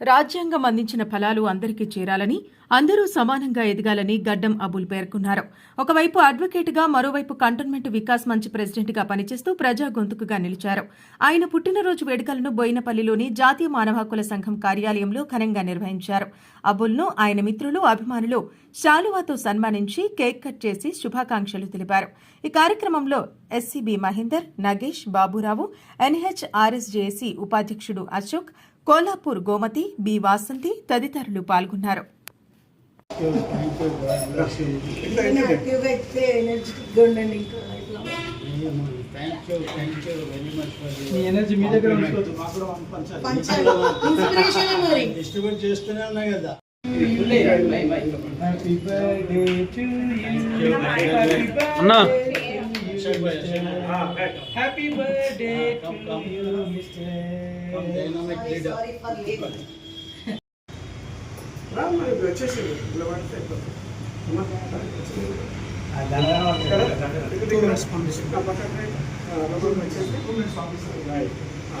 రాజ్యాంగం అందించిన ఫలాలు అందరికీ చేరాలని అందరూ సమానంగా ఎదగాలని గడ్డం అబుల్ పేర్కొన్నారు. ఒకవైపు అడ్వకేట్గా మరోవైపు కంటోన్మెంట్ వికాస్ మంచ్ ప్రెసిడెంట్గా పనిచేస్తూ ప్రజా గొంతుకుగా నిలిచారు. ఆయన పుట్టినరోజు వేడుకలను బోయినపల్లిలోని జాతీయ మానవ హక్కుల సంఘం కార్యాలయంలో ఘనంగా నిర్వహించారు. అబుల్ను ఆయన మిత్రులు అభిమానులు శాలువాతో సన్మానించి కేక్ కట్ చేసి శుభాకాంక్షలు తెలిపారు. ఈ కార్యక్రమంలో ఎస్సీబీ మహేందర్ నగేష్ బాబురావు ఎన్హెచ్ఆర్ఎస్జేఏసీ ఉపాధ్యక్షుడు అశోక్ కోల్హాపూర్ గోమతి బి వాసంతి తదితరులు పాల్గొన్నారు. యాక్టివ్గా అయితే ఎనర్జెటిక్గా ఉండండి ఇంకా ఇట్లా మీ ఎనర్జీ మీ దగ్గర ఉంచుకోవద్దు మాకు కూడా పంచాలి. పంచాలి. ఇన్స్పిరేషన్ మరి డిస్ట్రిబ్యూట్ చేస్తూనే ఉన్నాయి కదా హ్యాపీ బర్త్డే టు యు అన్నా happy birthday to you dynamic leader sorry for late వచ్చేసి ఇలా పడితే అయిపోతుంది. అమ్మా, వచ్చేసి. ఆ పక్కన రైట్. ఆ, లోపలికి వచ్చేసి. రైట్. ఆ.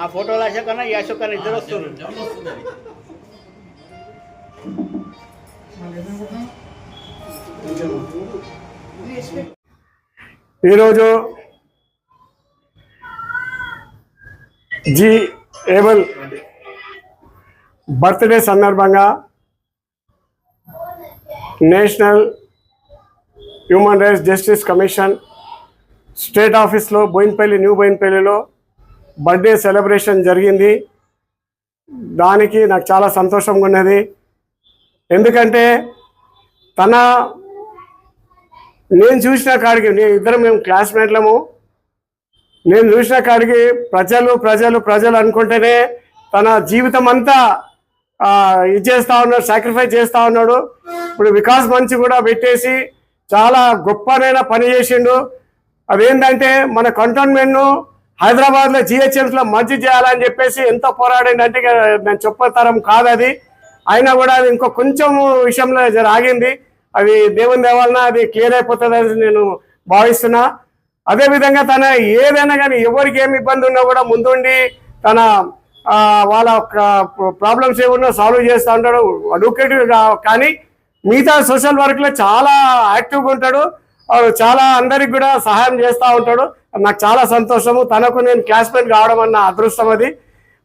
ఆ ఫోటోలు అశోక్ అన్న ఈ అశోక్ అన్న ఇద్దరు వస్తున్నారు. ఈరోజు జి ఏబుల్ బర్త్డే సందర్భంగా National Human Rights Justice Commission state ఆఫీస్లో బోయిన్పల్లి న్యూ బోయిన్పల్లిలో బర్త్డే సెలబ్రేషన్ జరిగింది. దానికి నాకు చాలా సంతోషంగా ఉన్నది. ఎందుకంటే తన నేను చూసిన కాడికి నేను ఇద్దరం మేము క్లాస్మేట్లము. నేను చూసిన కాడికి ప్రజలు ప్రజలు ప్రజలు అనుకుంటేనే తన జీవితం అంతా ఇది చేస్తా ఉన్నాడు సాక్రిఫైస్ చేస్తూ ఉన్నాడు. ఇప్పుడు వికాస్ మంచి కూడా పెట్టేసి చాలా గొప్పనైన పని చేసిండు. అదేంటంటే మన కంటోన్మెంట్ను హైదరాబాద్లో జిహెచ్ఎంస్లో మంచి చేయాలని చెప్పేసి ఎంతో పోరాడండి అంటే నేను చెప్పతరం కాదు అది. అయినా కూడా అది ఇంకో కొంచెం విషయంలో ఆగింది. అది దేవుని దేవాలన అది క్లియర్ అయిపోతుంది నేను భావిస్తున్నా. అదేవిధంగా తన ఏదైనా కానీ ఎవరికి ఏమి ఇబ్బంది ఉన్నా కూడా ముందుండి తన వాళ్ళ ప్రాబ్లమ్స్ ఏమున్నా సాల్వ్ చేస్తూ ఉంటాడు. అడ్వకేట్ కానీ మిగతా సోషల్ వర్క్లో చాలా యాక్టివ్గా ఉంటాడు. చాలా అందరికి కూడా సహాయం చేస్తూ ఉంటాడు. నాకు చాలా సంతోషము. తనకు నేను క్లాస్మేట్ కావడం అన్న అదృష్టం అది.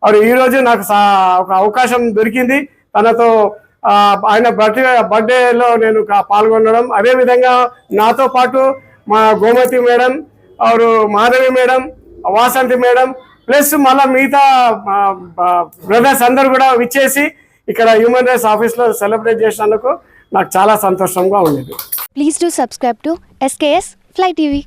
మరి ఈరోజు నాకు సా- ఒక అవకాశం దొరికింది. తనతో ఆయన బర్త్డే బర్త్డేలో నేను పాల్గొనడం. అదేవిధంగా నాతో పాటు మా గోమతి మేడం ఆరు Madhavi madam Vasanthi madam plus మళ్ళీ మిగతా బ్రదర్స్ అందరు కూడా విచ్చేసి ఇక్కడ హ్యూమన్ రైట్స్ ఆఫీస్లో సెలబ్రేట్ చేసినందుకు నాకు చాలా సంతోషంగా ఉండేది please to subscribe to SKS fly TV